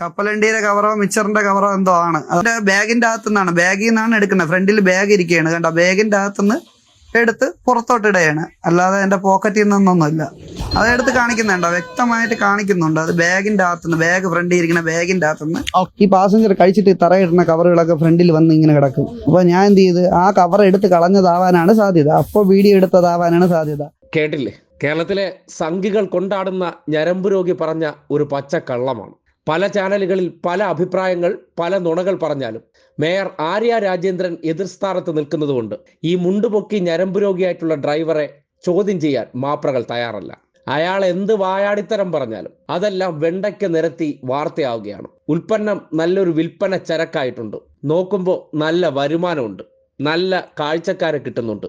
കപ്പലണ്ടിയുടെ കവറോ മിച്ചറിന്റെ കവറോ എന്തോ ആണ്. അതിന്റെ ബാഗിന്റെ അകത്തു നിന്നാണ് ബാഗിൽ നിന്നാണ് എടുക്കുന്നത്. ഫ്രണ്ടിൽ ബാഗ് ഇരിക്കുകയാണ്. കണ്ട? ബാഗിന്റെ അകത്തുനിന്ന് എടുത്ത് പുറത്തോട്ട് ഇടുകയാണ്. അല്ലാതെ എന്റെ പോക്കറ്റിൽ നിന്നൊന്നുമില്ല. അതെടുത്ത് കാണിക്കുന്നുണ്ടോ? വ്യക്തമായിട്ട് കാണിക്കുന്നുണ്ട്. അത് ബാഗിന്റെ അകത്തുനിന്ന് ബാഗ് ഫ്രണ്ടിൽ ഇരിക്കുന്ന ബാഗിന്റെ അകത്തുനിന്ന്. ഈ പാസഞ്ചർ കഴിച്ചിട്ട് തറയിടുന്ന കവറുകളൊക്കെ ഫ്രണ്ടിൽ വന്ന് ഇങ്ങനെ കിടക്കും. അപ്പൊ ഞാൻ എന്ത് ചെയ്ത്? ആ കവർ എടുത്ത് കളഞ്ഞതാവാനാണ് സാധ്യത. അപ്പോൾ വീഡിയോ എടുത്തതാവാനാണ് സാധ്യത. കേട്ടില്ലേ? കേരളത്തിലെ സംഘികൾ കൊണ്ടാടുന്ന ഞരമ്പ് രോഗി പറഞ്ഞ ഒരു പച്ച കള്ളമാണ് പല ചാനലുകളിൽ പല അഭിപ്രായങ്ങൾ പല നുണകൾ പറഞ്ഞാലും മേയർ ആര്യ രാജേന്ദ്രൻ എതിർസ്ഥാനത്ത് നിൽക്കുന്നതുകൊണ്ട് ഈ മുണ്ടുപൊക്കി ഞരമ്പ് രോഗിയായിട്ടുള്ള ഡ്രൈവറെ ചോദ്യം ചെയ്യാൻ മാപ്രകൾ തയ്യാറല്ല. അയാൾ എന്ത് വായാടിത്തരം പറഞ്ഞാലും അതെല്ലാം വെണ്ടയ്ക്ക് നിരത്തി വാർത്തയാവുകയാണ്. ഉൽപ്പന്നം നല്ലൊരു വിൽപ്പന ചരക്കായിട്ടുണ്ട്. നോക്കുമ്പോൾ നല്ല വരുമാനമുണ്ട്. നല്ല കാഴ്ചക്കാരെ കിട്ടുന്നുണ്ട്.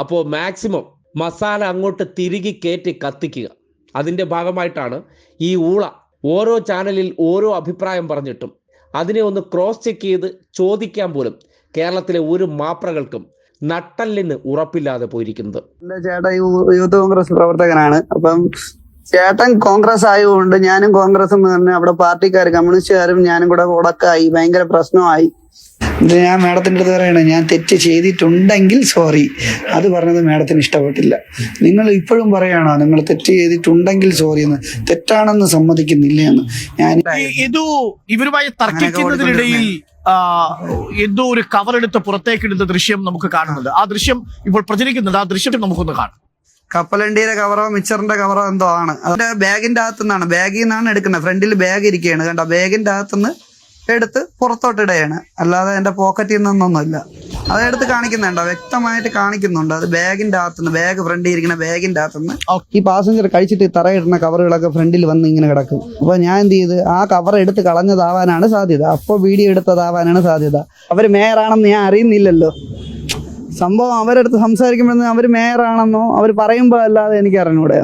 അപ്പോൾ മാക്സിമം മസാല അങ്ങോട്ട് തിരികെ കയറ്റി കത്തിക്കുക. അതിന്റെ ഭാഗമായിട്ടാണ് ഈ ഊള ഓരോ ചാനലിൽ ഓരോ അഭിപ്രായം പറഞ്ഞിട്ടും അതിനെ ഒന്ന് ക്രോസ് ചെക്ക് ചെയ്ത് ചോദിക്കാൻ പോലും കേരളത്തിലെ ഒരു മാപ്രകൾക്കും നട്ടല്ലിന് ഉറപ്പില്ലാതെ പോയിരിക്കുന്നത്. യൂ- യൂത്ത് കോൺഗ്രസ് പ്രവർത്തകനാണ്. അപ്പം ചേട്ടൻ കോൺഗ്രസ് ആയതുകൊണ്ട് ഞാനും കോൺഗ്രസ് എന്ന് പറഞ്ഞ അവിടെ പാർട്ടിക്കാർ കമ്മ്യൂണിസ്റ്റുകാരും ഞാനും കൂടെ ഉടക്കായി ഭയങ്കര പ്രശ്നമായി. ഇത് ഞാൻ മാഡത്തിന്റെ അടുത്ത് പറയണേ ഞാൻ തെറ്റ് ചെയ്തിട്ടുണ്ടെങ്കിൽ സോറി അത് പറഞ്ഞത് മാഡത്തിന് ഇഷ്ടപ്പെട്ടില്ല. നിങ്ങൾ ഇപ്പോഴും പറയണോ നിങ്ങൾ തെറ്റ് ചെയ്തിട്ടുണ്ടെങ്കിൽ സോറി എന്ന്. തെറ്റാണെന്ന് സമ്മതിക്കുന്നില്ല എന്ന്. ഞാൻ ഇതു ഇവരുമായി തർക്കിക്കുന്നതിനിടയിൽ എന്തോ ഒരു കവർ എടുത്ത് പുറത്തേക്കിടുന്ന ദൃശ്യം നമുക്ക് കാണുന്നത് ആ ദൃശ്യം ഇപ്പോൾ പ്രചരിക്കുന്നുണ്ട് ആ ദൃശ്യം നമുക്കൊന്ന് കാണാം. കപ്പലണ്ടിയുടെ കവറോ മിച്ചറിന്റെ കവറോ എന്തോ ആണ്. അതിന്റെ ബാഗിന്റെ അകത്തുനിന്നാണ്. ബാഗിൽ നിന്നാണ് എടുക്കുന്നത്. ഫ്രണ്ടിൽ ബാഗ് ഇരിക്കുകയാണ്. കണ്ടോ? ബാഗിന്റെ അകത്തുനിന്ന് എടുത്ത് പുറത്തോട്ട് ഇടുകയാണ്. അല്ലാതെ എന്റെ പോക്കറ്റിൽ നിന്നൊന്നുമില്ല. അതെടുത്ത് കാണിക്കുന്നുണ്ടോ? വ്യക്തമായിട്ട് കാണിക്കുന്നുണ്ട്. അത് ബാഗിന്റെ അകത്തുനിന്ന് ബാഗ് ഫ്രണ്ടിൽ ഇരിക്കുന്ന ബാഗിന്റെ അകത്തുനിന്ന്. ഈ പാസഞ്ചർ കഴിച്ചിട്ട് തറയിടുന്ന കവറുകളൊക്കെ ഫ്രണ്ടിൽ വന്ന് ഇങ്ങനെ കിടക്കും. അപ്പൊ ഞാൻ എന്ത് ചെയ്ത് ആ കവർ എടുത്ത് കളഞ്ഞതാവാനാണ് സാധ്യത. അപ്പോൾ വീഡിയോ എടുത്തതാവാനാണ് സാധ്യത. അവർ മേയറാണെന്ന് ഞാൻ അറിയുന്നില്ലല്ലോ. സംഭവം അവരടുത്ത് സംസാരിക്കുമ്പോഴൊന്നും അവർ മേയറാണെന്നോ അവർ പറയുമ്പോൾ അല്ലാതെ എനിക്ക് അറിഞ്ഞൂടെ.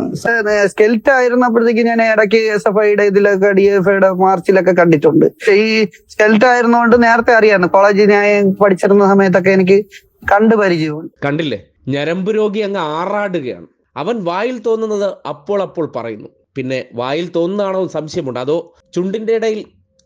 സ്കെൽറ്റ് ആയിരുന്നപ്പോഴത്തേക്ക് ഞാൻ ഇടയ്ക്ക് എസ് എഫ് ഐയുടെ ഇതിലൊക്കെ ഡി എഫ് ഐയുടെ മാർച്ചിലൊക്കെ കണ്ടിട്ടുണ്ട്. ഈ സ്കെൽറ്റ് ആയിരുന്നോണ്ട് നേരത്തെ അറിയായിരുന്നു കോളേജിൽ ഞാൻ പഠിച്ചിരുന്ന സമയത്തൊക്കെ എനിക്ക് കണ്ടു പരിചയമുണ്ട്. കണ്ടില്ലേ? ഞരമ്പ് രോഗി അങ്ങ് ആറാടുകയാണ്. അവൻ വായിൽ തോന്നുന്നത് അപ്പോൾ അപ്പോൾ പറയുന്നു. പിന്നെ വായിൽ തോന്നുന്നതാണോ സംശയമുണ്ട്. അതോ ചുണ്ടിന്റെ ഇടയിൽ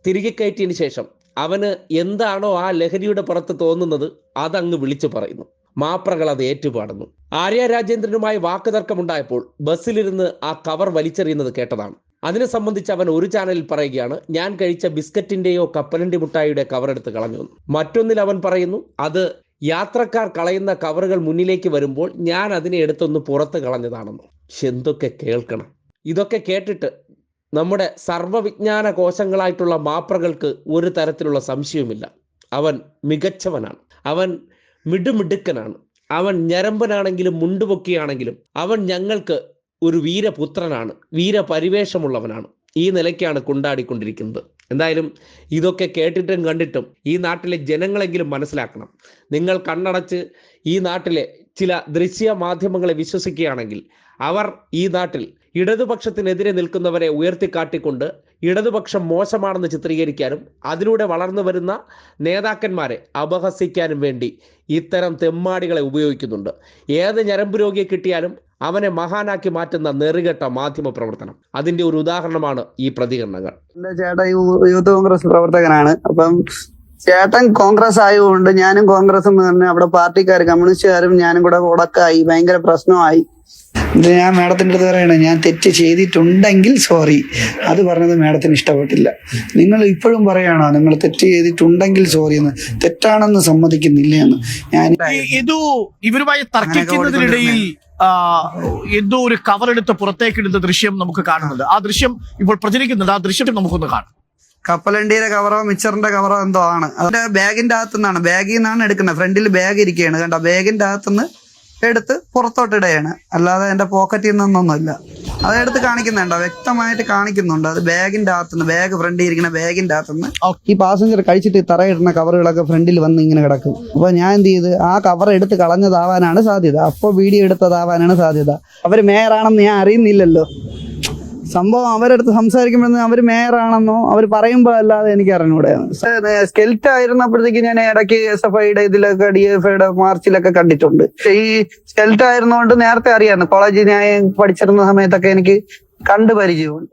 തിരികെ കയറ്റിയതിന് ശേഷം അവന് എന്താണോ ആ ലഹരിയുടെ പുറത്ത് തോന്നുന്നത് അതങ്ങ് വിളിച്ചു പറയുന്നു. മാപ്രകൾ അത് ഏറ്റുപാടുന്നു. ആര്യ രാജേന്ദ്രനുമായി വാക്കുതർക്കമുണ്ടായപ്പോൾ ബസ്സിലിരുന്ന് ആ കവർ വലിച്ചെറിയുന്നത് കേട്ടതാണ്. അതിനെ സംബന്ധിച്ച് അവൻ ഒരു ചാനലിൽ പറയുകയാണ് ഞാൻ കഴിച്ച ബിസ്ക്കറ്റിന്റെയോ കപ്പലണ്ടി മുട്ടായിയുടെ കവർ എടുത്ത് കളഞ്ഞു മറ്റൊന്നിൽ അവൻ പറയുന്നു അത് യാത്രക്കാർ കളയുന്ന കവറുകൾ മുന്നിലേക്ക് വരുമ്പോൾ ഞാൻ അതിനെ എടുത്തൊന്ന് പുറത്ത് കളഞ്ഞതാണെന്ന്. എന്തൊക്കെ കേൾക്കണം. ഇതൊക്കെ കേട്ടിട്ട് നമ്മുടെ സർവവിജ്ഞാന കോശങ്ങളായിട്ടുള്ള മാപ്രകൾക്ക് ഒരു തരത്തിലുള്ള സംശയവുമില്ല. അവൻ മികച്ചവനാണ്. അവൻ മിടുമിടുക്കനാണ്. അവൻ ഞരമ്പനാണെങ്കിലും മുണ്ടുപൊക്കിയാണെങ്കിലും അവൻ ഞങ്ങൾക്ക് ഒരു വീരപുത്രനാണ്. വീരപരിവേഷമുള്ളവനാണ്. ഈ നിലയ്ക്കാണ് കൊണ്ടാടിക്കൊണ്ടിരിക്കുന്നത്. എന്തായാലും ഇതൊക്കെ കേട്ടിട്ടും കണ്ടിട്ടും ഈ നാട്ടിലെ ജനങ്ങളെങ്കിലും മനസ്സിലാക്കണം. നിങ്ങൾ കണ്ണടച്ച് ഈ നാട്ടിലെ ചില ദൃശ്യ മാധ്യമങ്ങളെ വിശ്വസിക്കുകയാണെങ്കിൽ അവർ ഈ നാട്ടിൽ ഇടതുപക്ഷത്തിനെതിരെ നിൽക്കുന്നവരെ ഉയർത്തിക്കാട്ടിക്കൊണ്ട് ഇടതുപക്ഷം മോശമാണെന്ന് ചിത്രീകരിക്കാനും അതിലൂടെ വളർന്നു വരുന്ന നേതാക്കന്മാരെ അപഹസിക്കാനും വേണ്ടി ഇത്തരം തെമ്മാടികളെ ഉപയോഗിക്കുന്നുണ്ട്. ഏത് ഞരമ്പ് രോഗിയെ കിട്ടിയാലും അവനെ മഹാനാക്കി മാറ്റുന്ന നെറുകെട്ട മാധ്യമ പ്രവർത്തനം. അതിന്റെ ഒരു ഉദാഹരണമാണ് ഈ പ്രതികരണങ്ങൾ. യൂത്ത് കോൺഗ്രസ് പ്രവർത്തകനാണ്. അപ്പം ചേട്ടൻ കോൺഗ്രസ് ആയതുകൊണ്ട് ഞാനും കോൺഗ്രസ് എന്ന് അവിടെ പാർട്ടിക്കാർ കമ്മ്യൂണിസ്റ്റുകാരും ഞാനും കൂടെ ഉടക്കായി. ഭയങ്കര പ്രശ്നമായി. ഇത് ഞാൻ മാഡത്തിന്റെ അടുത്ത് പറയണേ ഞാൻ തെറ്റ് ചെയ്തിട്ടുണ്ടെങ്കിൽ സോറി. അത് പറഞ്ഞത് മാഡത്തിന് ഇഷ്ടപ്പെട്ടില്ല. നിങ്ങൾ ഇപ്പോഴും പറയണോ നിങ്ങൾ തെറ്റ് ചെയ്തിട്ടുണ്ടെങ്കിൽ സോറി എന്ന്. തെറ്റാണെന്ന് സമ്മതിക്കുന്നില്ല എന്ന്. ഞാൻ ഇതു ഇവരുമായി തർക്കിക്കുന്നതിനിടയിൽ എന്തോ ഒരു കവർ എടുത്ത് പുറത്തേക്കിടുന്ന ദൃശ്യം നമുക്ക് കാണുന്നുണ്ട്. ആ ദൃശ്യം ഇപ്പോൾ പ്രചരിക്കുന്നുണ്ട്. ആ ദൃശ്യം നമുക്കൊന്ന് കാണാം. കപ്പലണ്ടിയുടെ കവറോ മിച്ചറിന്റെ കവറോ എന്തോ ആണ്. അതിന്റെ ബാഗിന്റെ അകത്തുനിന്നാണ്. ബാഗിൽ നിന്നാണ് എടുക്കുന്നത്. ഫ്രണ്ടിൽ ബാഗ് ഇരിക്കുകയാണ്. കണ്ടോ? ബാഗിന്റെ അകത്തുനിന്ന് എടുത്ത് പുറത്തോട്ട് ഇടുകയാണ്. അല്ലാതെ എന്റെ പോക്കറ്റിൽ നിന്നൊന്നുമില്ല. അതെടുത്ത് കാണിക്കുന്നുണ്ടോ? വ്യക്തമായിട്ട് കാണിക്കുന്നുണ്ട്. അത് ബാഗിന്റെ അകത്തുനിന്ന് ബാഗ് ഫ്രണ്ടിൽ ഇരിക്കുന്ന ബാഗിന്റെ അകത്തുനിന്ന്. ഈ പാസഞ്ചർ കഴിച്ചിട്ട് തറ തറയിടുന്ന കവറുകളൊക്കെ ഫ്രണ്ടിൽ വന്ന് ഇങ്ങനെ കിടക്കും. അപ്പൊ ഞാൻ എന്ത് ചെയ്ത് ആ കവർ എടുത്ത് കളഞ്ഞതാവാനാണ് സാധ്യത. അപ്പോൾ വീഡിയോ എടുത്തതാവാനാണ് സാധ്യത. അവർ മേയറാണെന്ന് ഞാൻ അറിയുന്നില്ലല്ലോ. സംഭവം അവരടുത്ത് സംസാരിക്കുമ്പോഴെന്ന് അവർ മേയറാണെന്നോ അവർ പറയുമ്പോൾ അല്ലാതെ എനിക്ക് അറിഞ്ഞൂടെ. സ്കെൽറ്റ് ആയിരുന്നപ്പോഴത്തേക്ക് ഞാൻ ഇടയ്ക്ക് എസ് എഫ് ഐയുടെ ഇതിലൊക്കെ ഡി എഫ് ഐയുടെ മാർച്ചിലൊക്കെ കണ്ടിട്ടുണ്ട്. ഈ സ്കെൽറ്റ് ആയിരുന്നോണ്ട് നേരത്തെ അറിയായിരുന്നു കോളേജിൽ ഞാൻ പഠിച്ചിരുന്ന സമയത്തൊക്കെ എനിക്ക് കണ്ടു പരിചയമുണ്ട്.